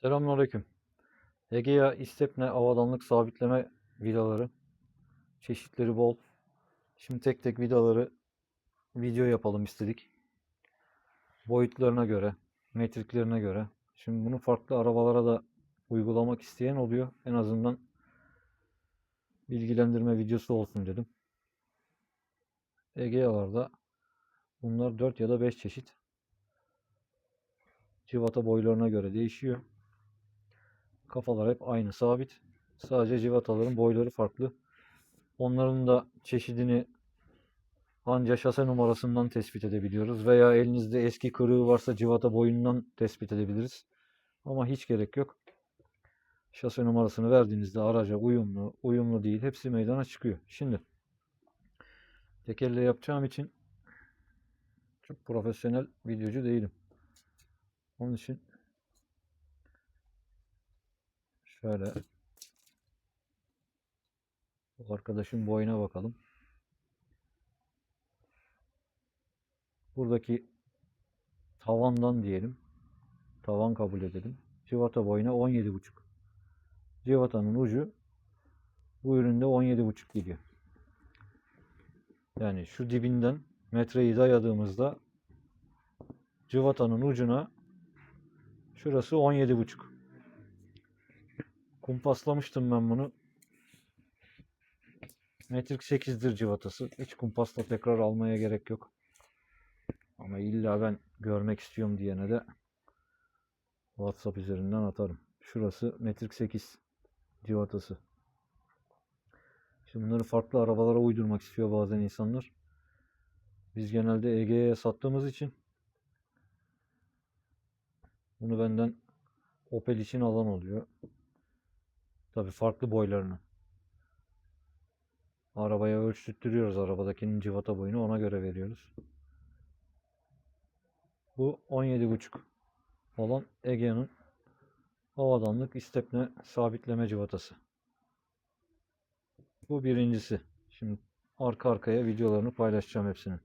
Selamünaleyküm. Egea İstepne avadanlık sabitleme vidaları. Çeşitleri bol. Şimdi tek tek vidaları video yapalım istedik. Boyutlarına göre, metriklerine göre. Şimdi bunu farklı arabalara da uygulamak isteyen oluyor. En azından bilgilendirme videosu olsun dedim. Egea'larda bunlar 4 ya da 5 çeşit. Civata boylarına göre değişiyor. Kafalar hep aynı sabit. Sadece civataların boyları farklı. Onların da çeşidini anca şase numarasından tespit edebiliyoruz. Veya elinizde eski kırığı varsa civata boyundan tespit edebiliriz. Ama hiç gerek yok. Şase numarasını verdiğinizde araca uyumlu, uyumlu değil hepsi meydana çıkıyor. Şimdi tekerle yapacağım için çok profesyonel videocu değilim. Onun için Şöyle bu arkadaşın boyuna bakalım. Buradaki tavandan diyelim. Tavan kabul edelim. Civata boyuna 17,5. Civatanın ucu bu üründe 17,5 gidiyor. Yani şu dibinden metreyi dayadığımızda civatanın ucuna şurası 17,5. Kumpaslamıştım ben bunu. Metrik 8'dir civatası. Hiç kumpasla tekrar almaya gerek yok. Ama illa ben görmek istiyorum diyene de WhatsApp üzerinden atarım. Şurası metrik 8 civatası. Şimdi bunları farklı arabalara uydurmak istiyor bazen insanlar. Biz genelde Ege'ye sattığımız için bunu benden Opel için alan oluyor. Tabii farklı boylarını. Arabaya ölçtürtüyoruz arabadakinin civata boyunu ona göre veriyoruz. Bu 17,5 olan Egea'nın havadanlık istepne sabitleme civatası. Bu birincisi. Şimdi arka arkaya videolarını paylaşacağım hepsinin.